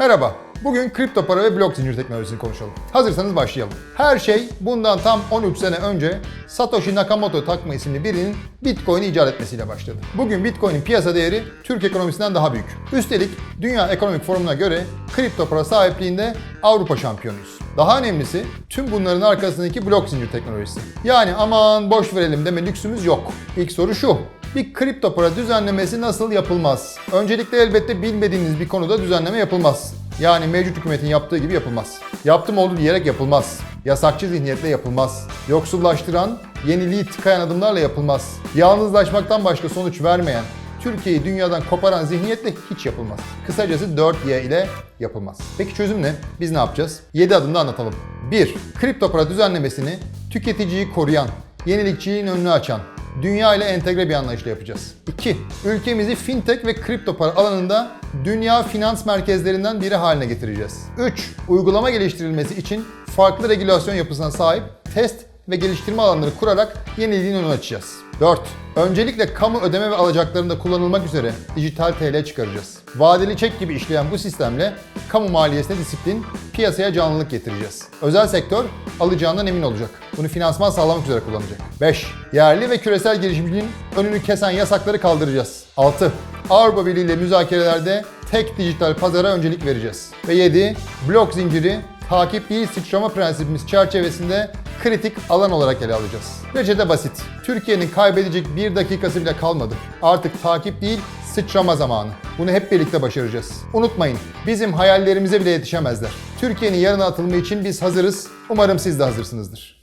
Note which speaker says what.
Speaker 1: Merhaba. Bugün kripto para ve blok zincir teknolojisini konuşalım. Hazırsanız başlayalım. Her şey bundan tam 13 sene önce Satoshi Nakamoto Takma isimli birinin Bitcoin'i icat etmesiyle başladı. Bugün Bitcoin'in piyasa değeri Türk ekonomisinden daha büyük. Üstelik Dünya Ekonomik Forumu'na göre kripto para sahipliğinde Avrupa şampiyonuyuz. Daha önemlisi tüm bunların arkasındaki blok zincir teknolojisi. Yani aman boş verelim deme lüksümüz yok. İlk soru şu. Bir kripto para düzenlemesi nasıl yapılmaz? Öncelikle elbette bilmediğiniz bir konuda düzenleme yapılmaz. Yani mevcut hükümetin yaptığı gibi yapılmaz. Yaptım oldu diyerek yapılmaz. Yasakçı zihniyetle yapılmaz. Yoksullaştıran, yeniliği tıkayan adımlarla yapılmaz. Yalnızlaşmaktan başka sonuç vermeyen, Türkiye'yi dünyadan koparan zihniyetle hiç yapılmaz. Kısacası 4Y ile yapılmaz. Peki çözüm ne? Biz ne yapacağız? 7 adımda anlatalım. 1. Kripto para düzenlemesini tüketiciyi koruyan, yenilikçiliğin önünü açan, dünya ile entegre bir anlayışla yapacağız. 2. Ülkemizi fintech ve kripto para alanında dünya finans merkezlerinden biri haline getireceğiz. 3. Uygulama geliştirilmesi için farklı regülasyon yapısına sahip test ve geliştirme alanları kurarak yeniliğin önünü açacağız. 4. Öncelikle kamu ödeme ve alacaklarında kullanılmak üzere dijital TL çıkaracağız. Vadeli çek gibi işleyen bu sistemle kamu maliyesine disiplin, piyasaya canlılık getireceğiz. Özel sektör alacağından emin olacak. Bunu finansman sağlamak üzere kullanacak. 5. Yerli ve küresel girişimciliğin önünü kesen yasakları kaldıracağız. 6. Avrupa Birliği ile müzakerelerde tek dijital pazara öncelik vereceğiz. Ve 7. Blok zinciri takip değil sıçrama prensibimiz çerçevesinde kritik alan olarak ele alacağız. Reçete basit. Türkiye'nin kaybedecek bir dakikası bile kalmadı. Artık takip değil sıçrama zamanı. Bunu hep birlikte başaracağız. Unutmayın, bizim hayallerimize bile yetişemezler. Türkiye'nin yarına atılımı için biz hazırız. Umarım siz de hazırsınızdır.